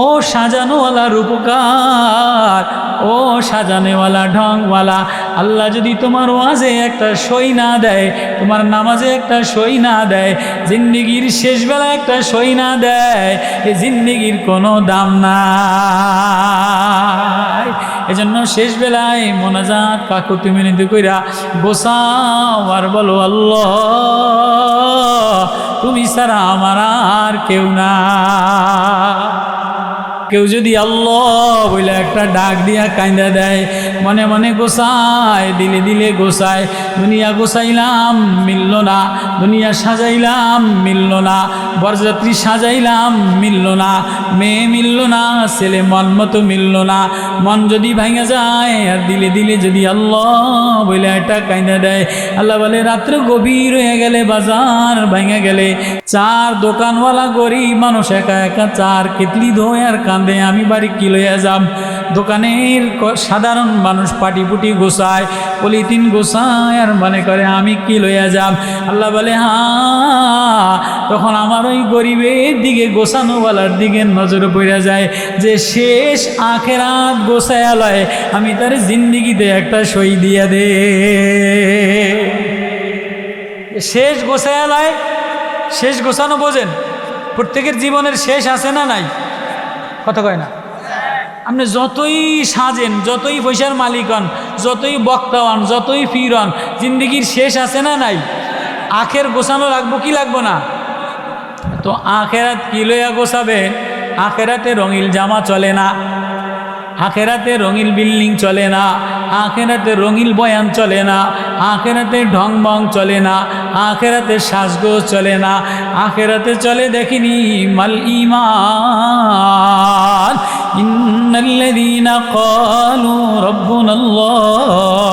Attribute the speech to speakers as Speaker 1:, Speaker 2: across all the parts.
Speaker 1: ও সাজানোওয়ালা রূপকার, ও সাজানেওয়ালা ঢংওয়ালা, আল্লাহ যদি তোমার ওয়াজে একটা সই না দেয়, তোমার নামাজে একটা সই না দেয়, জিন্দিগির শেষবেলা একটা সই না দেয় এই জিন্দিগির কোনো দাম নাই। এজন্য শেষ বেলায় মোনাজাত তুমি মিনতি কইরা গোসাও আর বলো, আল্লাহ, তুমি ছাড়া আমার আর কেউ না কেউ যদি আল্লাহ বলে একটা ডাক দিয়া কাইন্দা দেয় মনে মনে গোসায়, দিলে দিলে গোসায়। দুনিয়া গোসাইলাম, মিলল না। দুনিয়া সাজাইলাম, মিলল না। বরযাত্রী সাজাইলাম, মিলল না। মেয়ে মিলল না, ছেলে মন মতো মিলল না। মন যদি ভাঙা যায়, আর দিলে দিলে যদি আল্লাহ বলে একটা কাইনা দেয়। আল্লাহ বলে, রাত্রে গভীর হয়ে গেলে বাজার ভাঙা গেলে। চার দোকানওয়ালা গরিব মানুষ একা একা, চার কেতলি ধোয় আর কান্দে, আমি বাড়ি কি লইয়া যাম? দোকানের সাধারণ মানুষ পাটি পুটি গোসায়, পলিথিন গোসায় আর মনে করে, আমি কি লইয়া যাম? আল্লাহ বলে হ্যাঁ তখন আমার ওই গরিবের দিকে, গোসানোওয়ালার দিকে নজর পড়ে যায় যে, শেষ আখেরাত গোসায়া লয় আমি তার জিন্দিগিতে একটা সই দিয়া দে। শেষ গোসায়া লয় শেষ গোছানো বোঝেন? প্রত্যেকের জীবনের শেষ আছে না নাই? কথা কয় না। আপনি যতই সাজেন, যতই পয়সার মালিক হন যতই বক্তা হন যতই ফির হন জিন্দগির শেষ আছে না নাই? আখের গোছানো লাগবো কি লাগবো না? তো আখেরাত কি লইয়া গোছাবে? আখেরাতে রঙিল জামা চলে না। আখেরাতে রঙিল বিল্ডিং চলে না, আখেরাতে রঙিল বয়ান চলে না, আখেরাতে ঢং বং চলে না, আখেরাতে শ্বাসগোজ চলে না, আখেরাতে চলে দেখিনি মাল ইমান ইন্নাল্লাযীনা ক্বালু রাব্বুনাল্লাহ।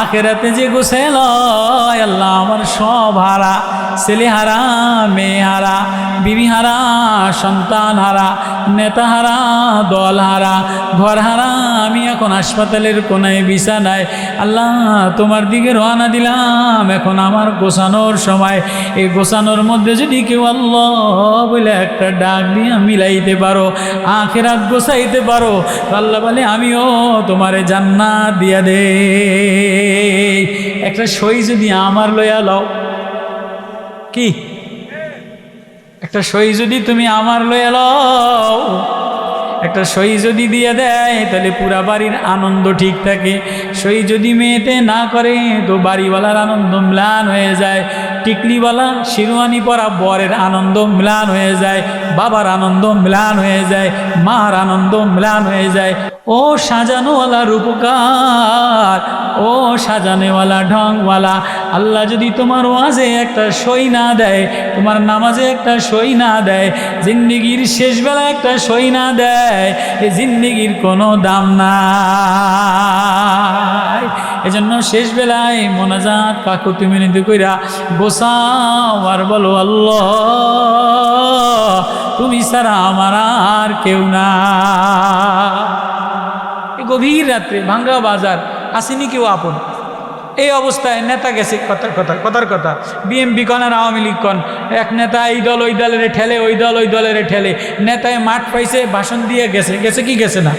Speaker 1: আখেরাতে যে গোসেল আল্লাহ আমার সব হারা, ছেলে হারা, মেয়ে হারা, বিবি হারা, সন্তান হারা, নেতা হারা, দল হারা, ঘর হারা, আমি এখন হাসপাতালের কোনায়, বিছানায়, আল্লাহ তোমার দিকে রওনা দিলাম। এখন আমার গোছানোর সময়, এই গোছানোর মধ্যে যদি কেউ আল্লাহ বলে একটা ডাক দিয়ে মিলাইতে পারো, আখেরাত গোছাইতে পারো আল্লাহ বলে, আমিও তোমারে জান্নাত দিয়া দে। একটা সই যদি আমার লইয়া লও। কি? একটা সই যদি তুমি আমার লইয়া লও, একটা সই যদি দিয়ে দেয়, তাহলে পুরা বাড়ির আনন্দ ঠিক থাকে। সই যদি মেয়েতে না করে, তো বাড়িওয়ালার আনন্দ ম্লান হয়ে যায়। টিকলিওয়ালা শিরোয়ানি পরা বরের আনন্দ মিলান হয়ে যায়, বাবার আনন্দ মিলান হয়ে যায়, মার আনন্দ ম্লান হয়ে যায়। ও সাজানোওয়ালা রূপকার, ও সাজানেওয়ালা ঢংওয়ালা, আল্লাহ যদি তোমার ওয়াজে একটা সই না দেয়, তোমার নামাজে একটা সই না দেয়, জিন্দিগির শেষবেলা একটা সই না দেয় এই জিন্দিগির কোনো দাম নাই। এজন্য শেষ বেলায় মোনাজাত কাকুতি মিনতি কইরা আর বলো, আল্লাহ, তুমি ছাড়া আমার আর কেউ না। গভীর রাত্রে ভাঙ্গা বাজার, আসেনি কেউ আপন? এই অবস্থায় নেতা গেছে, কথার কথা কথার কথা। বিএমপি কন আর আওয়ামী লীগ কন? এক নেতা, এই দল, ওই দলের ঠেলে, ওই দল, ওই দলের ঠেলে। নেতায় মাঠ পাইছে ভাষণ দিয়ে গেছে গেছে কি গেছে না?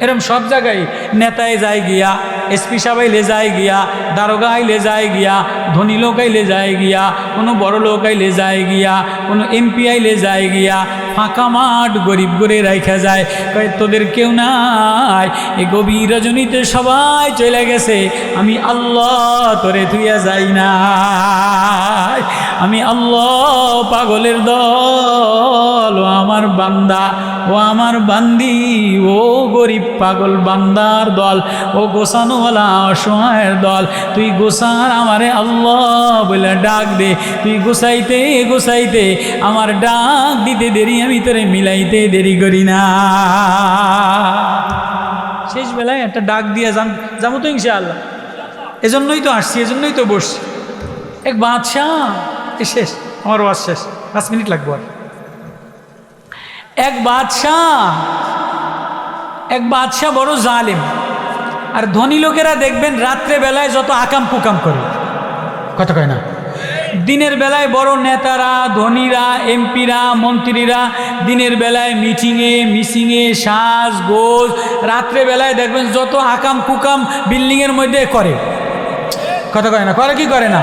Speaker 1: এরম সব জায়গায় নেতায় যায় গিয়া এসপি সাহেব লে যায় গিয়া দারোগা আইলে যায় গিয়া ধনী লোক আইলে যায় গিয়া কোনো বড় লোক আইলে যায় গিয়া কোনো এমপি আইলে যায় গিয়া ফাঁকা মাঠ গরিব করে রাইখা যায়। কয়, তোদের কেউ নাই? এ গভীর রজনীতে সবাই চলে গেছে। আমি আল্লাহ, তোরে তুইয়া যাই না আমি আল্লাহ, পাগলের দল। ও আমার বান্দা, ও আমার বান্দি, ও গরিব পাগল বান্দার দল। ও গোসানোওয়ালা অসহায়ের দল। তুই গোসার আমারে আল্লাহ বলে ডাক দে। তুই গোসাইতে গোসাইতে আমার ডাক দিতে দেরি আমি তোরে মিলাইতে দেরি করি না। শেষ বেলায় একটা ডাক দিয়ে যান যাব তো ইনশাআল্লাহ। এজন্যই তো আসছি, এজন্যই তো বসছি। এক বাদশাহ শেষ, আমার ওয়াজ শেষ, পাঁচ মিনিট লাগবো আর। এক বাদশাহ এক বাদশাহ বড় জালেম। আর ধনী লোকেরা দেখবেন রাত্রে বেলায় যত আকাম কুকাম করে। কথা কয় না? দিনের বেলায় বড় নেতারা, ধনীরা, এমপিরা, মন্ত্রীরা দিনের বেলায় মিটিংয়ে, মিসিংয়ে সাজ, গোজ, রাত্রে বেলায় দেখবেন যত আকাম কুকাম বিল্ডিংয়ের মধ্যে করে। কথা কয় না? করে কি করে না?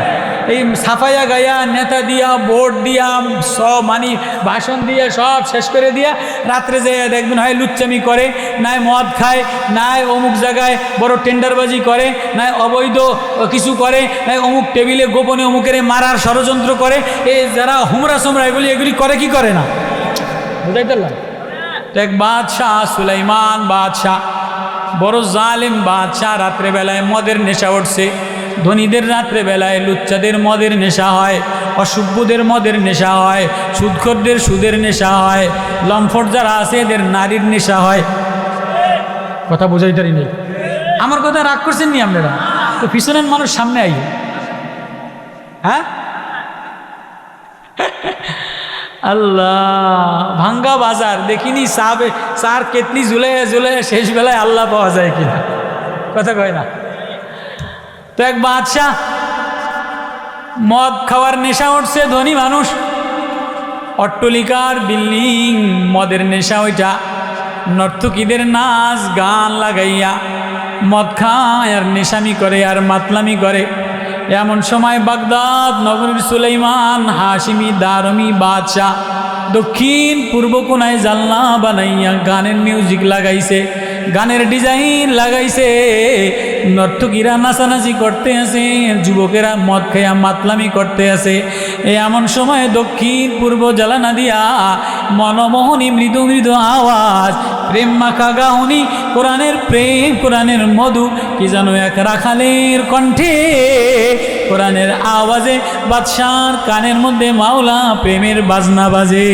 Speaker 1: এই সাফাইয়া গায়া, নেতা দিয়া, ভোট দিয়া, সব মানি, ভাষণ দিয়ে, সব শেষ করে দিয়া রাত্রে যে দেখবেন, হয় লুচ্চামি করে, নাই মদ খায়, নাই অমুক জায়গায় বড় টেন্ডারবাজি করে, নাই অবৈধ কিছু করে, নাই অমুক টেবিলে গোপনে অমুকের মারার ষড়যন্ত্র করে এই যারা হুমরা সোমরা, এগুলি এগুলি করে কি করে না? বুঝাই পারলাম? এক বাদশাহ সুলাইমান বাদশাহ, বড় জালেম বাদশাহ, রাত্রেবেলায় মদের নেশা উঠছে। ধনীদের রাত্রেবেলায়, লুচ্চাদের মদের নেশা হয়, অসভ্যদের মদের নেশা হয়, সুদখোরদের সুদের নেশা হয়, লম্ফট যারা আছে এদের নারীর নেশা হয়। কথা বোঝাই তারি নেই আমার কথা রাগ করছেন নি আপনারা? তো পিছনের মানুষ সামনে আই হ্যাঁ? আল্লাহ, ভাঙ্গা বাজার, দেখিনি সাবে সার কেতনি ঝুলে ঝুলে শেষ বেলায় আল্লাহ পাওয়া যায় কিনা? কথা কয় না। তো এক বাদশাহ, মদ খাওয়ার নেশা উঠছে, ধনী মানুষ। অট্টলিকার বিল্ডিং, মদের নেশা ওইটা। নর্তকীদের নাচ, গান লাগাইয়া মদ খায় আর নেশামি করে আর মাতলামি করে। এমন সময় বাগদাদ নগরীর সুলাইমান হাসিমি দারমি বাদশাহ দক্ষিণ পূর্ব কোনায় জালনা বানাইয়া গানের মিউজিক লাগাইছে। গানের ডিজাইন লাগাইছে। নর্তকীরা নাচানাচি করতে আছে, যুবকেরা মদ খেয়া মাতলামি করতে আছে। এ এমন সময় দক্ষিণ পূর্ব জ্বালানা দিয়া মনমোহনী মৃদু মৃদু আওয়াজ, প্রেম মাখা গাউনি, কোরআনের প্রেম, কোরআনের মধু, কি যেন এক রাখালের কণ্ঠে। কোরআনের আওয়াজে বাদশার কানের মধ্যে মাওলা প্রেমের বাজনা বাজে।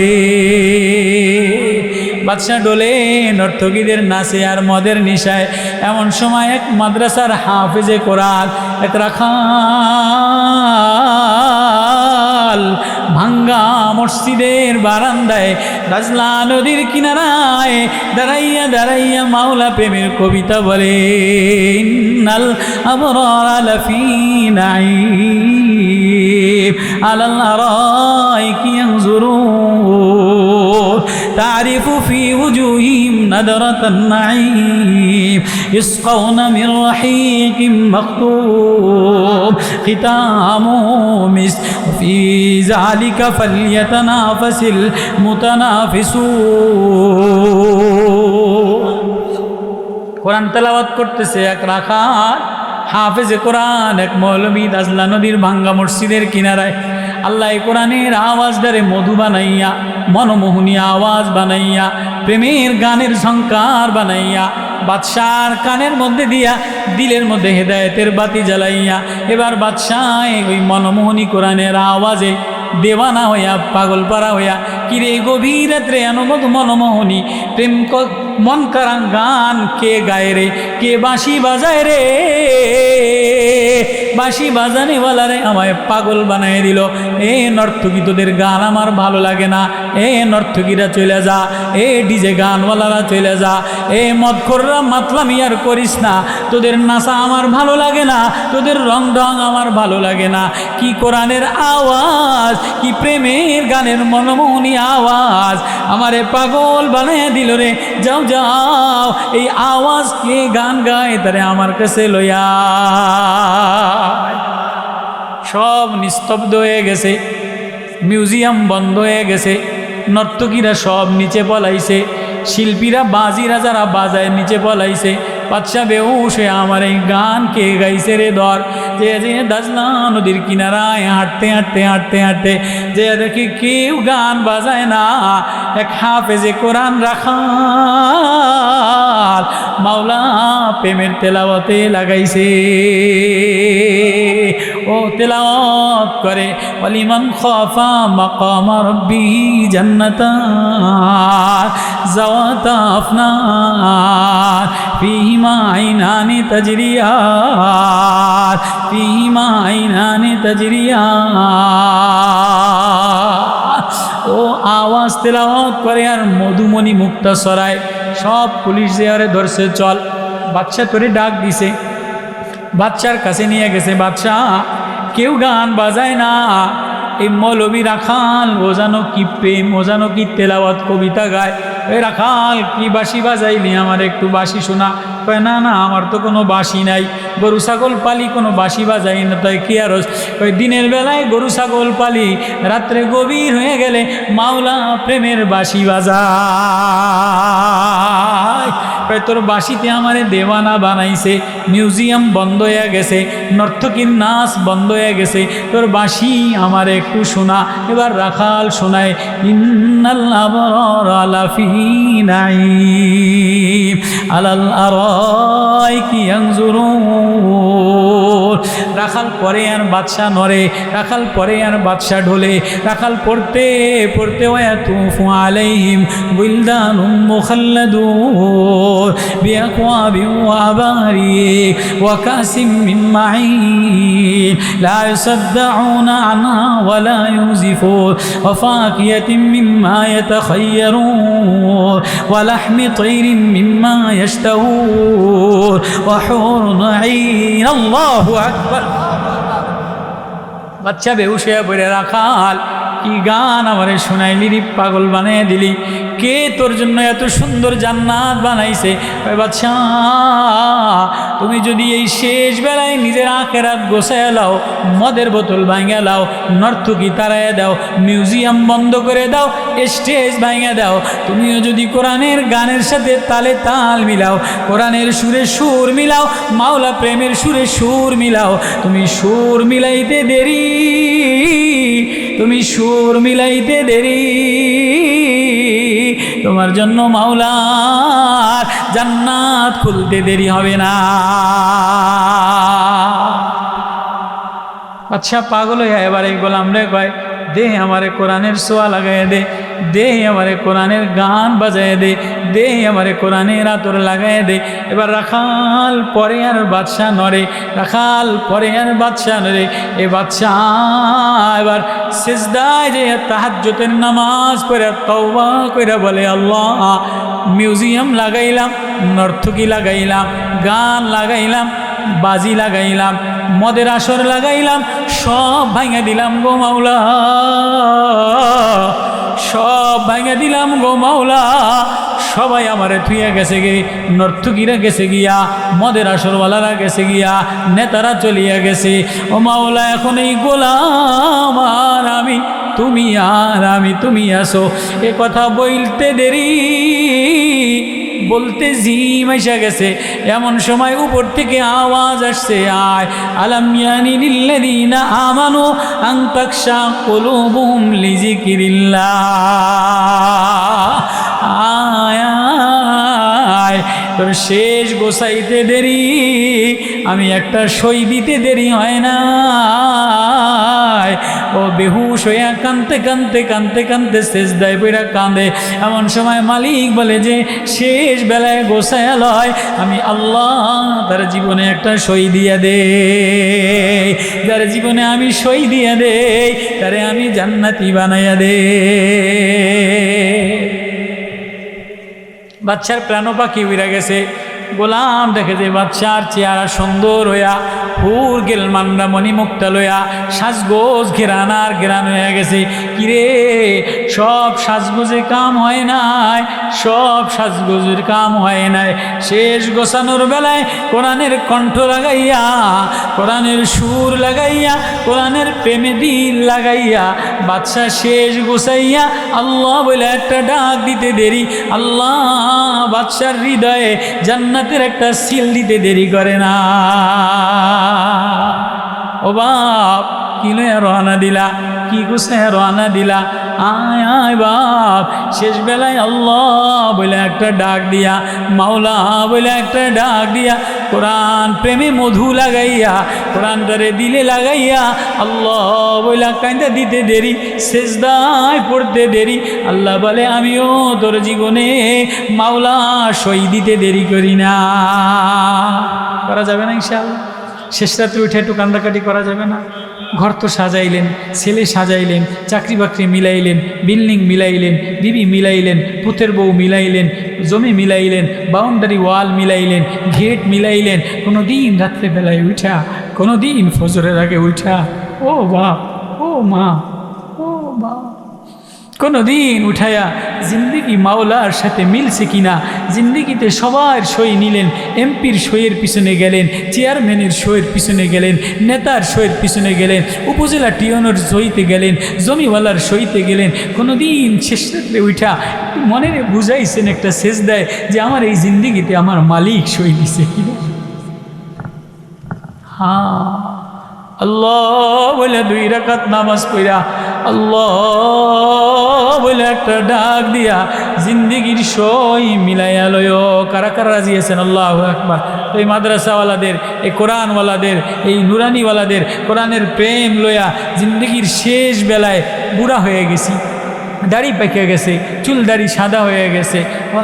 Speaker 1: বাদশাহ ডোলে, নর্তকীদের নাচে আর মদের নিশায়। এমন সময় এক মাদ্রাসার হাফেজে কোরআন এক রাখাল ভাঙ্গা মসজিদের বারান্দায় রাজলা নদীর কিনারায় দাঁড়াইয়া দাঁড়াইয়া মাওলা প্রেমের কবিতা বলে, ইন্নাল আবরার লাফি নাঈম, আলাল আরাইকি ইয়ানজুরুন। تعرف في وجوههم نذرة النعيم يسقون من رحيق مختوم ختامه مسك وفي ذلك فليتنافس المتنافسون কোরআন তেলাওয়াত করতেছে এক রাখার হাফেজে কোরআন এক মৌলবী দাজলা নদীর ভাঙ্গা মসজিদের কিনারায় আল্লাহ কোরআনের আওয়াজ দ্বারে মধু বানাইয়া, মনমোহনী আওয়াজ বানাইয়া, প্রেমের গানের সংকার বানাইয়া, বাদশার কানের মধ্যে দিয়া দিলের মধ্যে হেদায়েতের বাতি জ্বালাইয়া, এবার বাদশাহ ওই মনমোহনী কোরআনের আওয়াজে দেওয়ানা হইয়া, পাগল পারা হইয়া, কিরে গভীর রাত্রে অনুমত মনমোহনী, প্রেম মন কারাং গান কে গায় রে, কে বাঁশি বাজায় রে? বাঁশি বাজানেওয়ালা রে আমায় পাগল বানায় দিল। এ নর্তকী তোদের গান আমার ভালো লাগে না। এ নর্তকীরা চলে যা। এ ডিজে গানওয়ালারা চলে যা। এ মদখোররা মাতলামি আর করিস না। তোদের নাচা আমার ভালো লাগে না। তোদের রং ঢং আমার ভালো লাগে না। কি কোরআনের আওয়াজ, কি প্রেমের গানের মনমোহনী আওয়াজ। আমারে পাগল বানিয়ে দিল রে, যাও যাও। এই আওয়াজ কে গান গায় তারে আমার কাছে লইয়া। সব নিস্তব্ধ হয়ে গেছে, মিউজিয়াম বন্ধ হয়ে গেছে, নর্তকীরা সব নিচে পলাইছে, শিল্পীরা বাজিরা যারা বাজায় নিচে পলাইছে বাচ্চা বেউস হয়ে আমার এই গান কে গাইছে রে ধর যে যে দাজনা নদীর কিনারায় হাঁটতে হাঁটতে হাঁটতে হাঁটতে, যে দেখি কেউ গান বাজায় না, এক হাফেজে কোরআন রাখা মাওলা প্রেমের তেলাবতে লাগাইছে। ও তেলাওয়াত করে, ওয়ালিমান খাফা মাকাম রব্বি জান্নাতান জাওয়াতা আফনান, ফিহিমা আইনানি তাজরিয়ান, ফিহিমা আইনানি ও আওয়াজ তেলাওয়াত করে আর মধুমণি মুক্তা সরায় সব পুলিশ দেয়ারে ধরছে, চল। বাচ্চা তোরে ডাক দিছে। বাচ্চার কাছে নিয়ে গেছে বাচ্চা কেউ গান বাজায় না। এই মৌলবী রাখাল ও জানো কি প্রেম, ও জানো কি তেলাওয়াত কবিতা গায়। এ রাখাল, কি বাঁশি বাজাইলি আমার একটু বাঁশি শোনা। কয়, না না, আমার তো কোনো বাঁশি নাই। গরু, ছাগল, পালি কোনো বাঁশি বাজাই না। তাই কি আর ওই দিনের বেলায় গরু, ছাগল, পালি রাত্রে গভীর হয়ে গেলে মাওলা প্রেমের বাঁশি বাজায়। কয় তোর বাঁশিতে আমারে দেওয়ানা বানাইছে, মিউজিয়াম বন্ধ হয়ে গেছে, নর্তকীর নাচ বন্ধ হয়ে গেছে, তোর বাসি আমার একটু শোনা। এবার রাখাল শোনায় আলাল আর কি রাখাল পরে আর বাদশা নরে রাখাল পরে আর বাদশা ঢোলে রাখাল পড়তে পড়তে ওয়াতুফু আলাইহিম বিলদানুম মুখাল্লাদুন বিআকওয়াবিন ওয়া আবারিক ওয়া কাসিম মিন মাঈন লা ইউসাদ্দাউনা আনহা ওয়া লা ইউজিফুন ওয়া ফাকিয়াতিন মিম্মা يتخيرون ولحم طير مما يشتهون وحور عين الله अकबर बच्चा बेहूश है बुरे हाल। কি গান আমারে শোনাইলি রে পাগল বানিয়ে দিলি। কে তোর জন্য এত সুন্দর জান্নাত বানাইছে? তুমি যদি এই শেষ বেলায় নিজের আখেরাত গোছায় লাও, মদের বোতল ভাঙে লাও, নর্তকি তারায় দাও, মিউজিয়াম বন্ধ করে দাও, স্টেজ ভাঙে দাও, তুমিও যদি কোরআনের গানের সাথে তালে তাল মিলাও, কোরআনের সুরে সুর মিলাও, মাওলা প্রেমের সুরে সুর মিলাও, তুমি সুর মিলাইতে দেরি তুমি সুর মিলাইতে দেরি। তোমার জন্য মাওলার জান্নাত খুলতে দেরি হবে না। আচ্ছা পাগল হইয়া এবারে গোলাম রে কয় দে আমারে কোরআনের সোয়া লাগাই দে দে আমারে কোরআনের গান বাজায় দে দে আমারে কোরআনের আতর লাগাই দে। এবার রাখাল পরে আর বাদশাহ নরে রাখাল পরে আর বাদশাহ নরে এ বাদশাহ এবার শেষদায় যে তাহাজ্জতের নামাজ পড়ে, তওবা করে বলে, আল্লাহ, মিউজিয়াম লাগাইলাম, নর্তকী লাগাইলাম, গান লাগাইলাম বাজি লাগাইলাম, মদের আসর লাগাইলাম, সব ভাঙে দিলাম গো মাওলা। সব ভাঙে দিলাম গো মাওলা। সবাই আমারে থুইয়া গেছে গে, নর্তকীরা গেছে গিয়া, মদের আসরওয়ালারা গেছে গিয়া, নেতারা চলিয়া গেছে। ও মাওলা, এখন এই গোলাম আর আমি, তুমি আর আমি, তুমি আসো। এ কথা বলতে দেরি। বলতে জিম এসে গেছে। এমন সময় উপর থেকে আওয়াজ আসছে, আয় আলামিয়ানি লিল্লাযিনা আমানু আন তাকশা কুলুবুহুম লিযিকরিল্লাহ। আয় আয়। তোর শেষ গোসাইতে দেরি, আমি একটা সই দিতে দেরি হয় না। ও বেহুশ হইয়া কানতে কানতে কানতে কানতে শেষ দেয় বইরা কাঁদে। এমন সময় মালিক বলে যে, শেষ বেলায় গোসায়া লয় আমি আল্লাহ তার জীবনে একটা সই দিয়ে দে। যার জীবনে আমি সই দিয়ে দে, তারে আমি জান্নাতি বানাইয়া দে। বাচ্চার প্রাণ পাখি উড়ে গেছে। গোলাম দেখে যে বাচ্চার চেহারা সুন্দর হইয়া ফুর গেল মান্ডা মণি মুক্তা লইয়া, সাজগোজ ঘেরানার ঘেরান হয়ে গেছে। কিরে, সব সাজগোজে কাম হয় নাই, সব সাজগোজের কাম হয় নাই। শেষ গোছানোর বেলায় কোরআনের কণ্ঠ লাগাইয়া, কোরআনের সুর লাগাইয়া, কোরআনের প্রেমে দিল লাগাইয়া বাচ্চা শেষ গোছাইয়া, আল্লাহ বলে একটা ডাক দিতে দেরি। আল্লাহ বাচ্চার হৃদয়ে জান্নাতের একটা সিল দিতে দেরি করে না। ও বাপ, কি লইয়া রওনা দিলা? কি গুছে রওনা দিলা? আয় আয় বাপ, শেষ বেলায় আল্লাহ বলে একটা ডাক দিয়া, মাওলা বলে একটা ডাক দিয়া কোরআন প্রেমে মধু লাগাইয়া কোরআনটারে দিলে লাগাইয়া, আল্লাহ বইলা কাইন্দা দিতে দেরি শেষদায় পড়তে দেরি। আল্লাহ বলে, আমিও তোর জীবনে মাওলা সই দিতে দেরি করি না। করা যাবে না ইনশাআল্লাহ। শেষ রাত্রে উঠে একটু কান্দাকাটি করা যাবে না। ঘর তো সাজাইলেন, ছেলে সাজাইলেন চাকরি বাকরি মিলাইলেন, বিল্ডিং মিলাইলেন, বিবি মিলাইলেন, পুতের বউ মিলাইলেন জমি মিলাইলেন বাউন্ডারি ওয়াল মিলাইলেন গেট মিলাইলেন কোনো দিন রাত্রেবেলায় উঠা কোনো দিন ফজরের আগে উঠা। ও বাপ, ও মা, ও বাপ। কোনো দিন উঠায়া জিন্দিগি মাওলার সাথে মিলছে কিনা? জিন্দিগিতে সবার সই নিলেন, এমপির সইয়ের পিছনে গেলেন, চেয়ারম্যানের সইয়ের পিছনে গেলেন, নেতার সইয়ের পিছনে গেলেন, উপজেলা টিওনোর সইতে গেলেন, জমিওয়ালার সইতে গেলেন। কোনো দিন শেষ রাত্রে উঠা মনে বুঝাইছেন একটা শেষ দেয় যে আমার এই জিন্দিগিতে আমার মালিক সই দিছে কিনা? হ্যাঁ আল্লাহ বলে দুই রাকাত নামাজ পড়া। আল্লাহ বলে একটা ডাক দিয়া জিন্দিগির সই মিলাইয়া লয় কারা কারা রাজি আছেন? আল্লাহ একবার এই মাদ্রাসাওয়ালাদের, এই কোরআনওয়ালাদের, এই নুরানিওয়ালাদের, কোরআনের প্রেম লয়া জিন্দিগির শেষ বেলায় বুড়া হয়ে গেছি। দাড়ি পেকে গেছে, চুল দাড়ি সাদা হয়ে গেছে।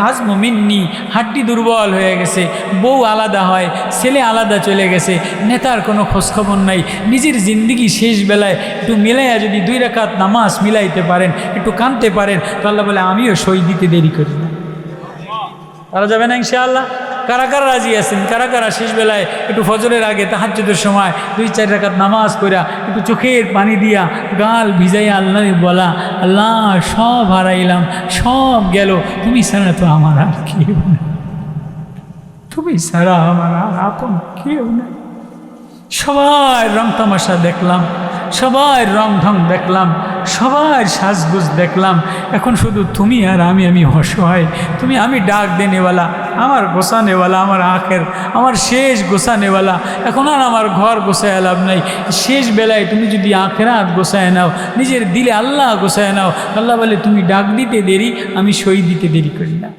Speaker 1: হাজমু মিন্নি হাড্ডি দুর্বল হয়ে গেছে, বউ আলাদা হয়, ছেলে আলাদা চলে গেছে, নেতার কোনো খোঁজখবর নাই, নিজের জিন্দিগি শেষ বেলায় একটু মিলাইয়া যদি দুই রাকাত নামাজ মিলাইতে পারেন, একটু কাঁদতে পারেন তাহলে বলে, আমিও সই দিতে দেরি করি না। তারা যাবে না ইনশাআল্লাহ? কারা কারা রাজি আছেন? কারা কারা শেষ বেলায় একটু ফজরের আগে তাহাজ্জুদের সময় দুই চার রাকাত নামাজ কইরা একটু চোখের পানি দিয়া গাল ভিজাইয়া আল্লাহ বলা, আল্লাহ, সব হারাইলাম, সব গেল, তুমি ছাড়া তো আমার আর কেউ না তুমি ছাড়া আমার আর আপন কেউ নাই। সবার রং তামাশা দেখলাম। সবার রং ঢং দেখলাম, সবার সাজগুজ দেখলাম। এখন শুধু তুমি আর আমি আমি অসহায়। তুমি আমি ডাক দেনেওয়ালা, আমার গোসানেওয়ালা আমার আখের, আমার শেষ গোসানেওয়ালা এখন আর আমার ঘর গোসায় লাভ নাই। শেষ বেলায় তুমি যদি আখের হাত গোসায় নাও, নিজের দিলে আল্লাহ গোসায় নাও, আল্লাহ বলে, তুমি ডাক দিতে দেরি, আমি সই দিতে দেরি করি না।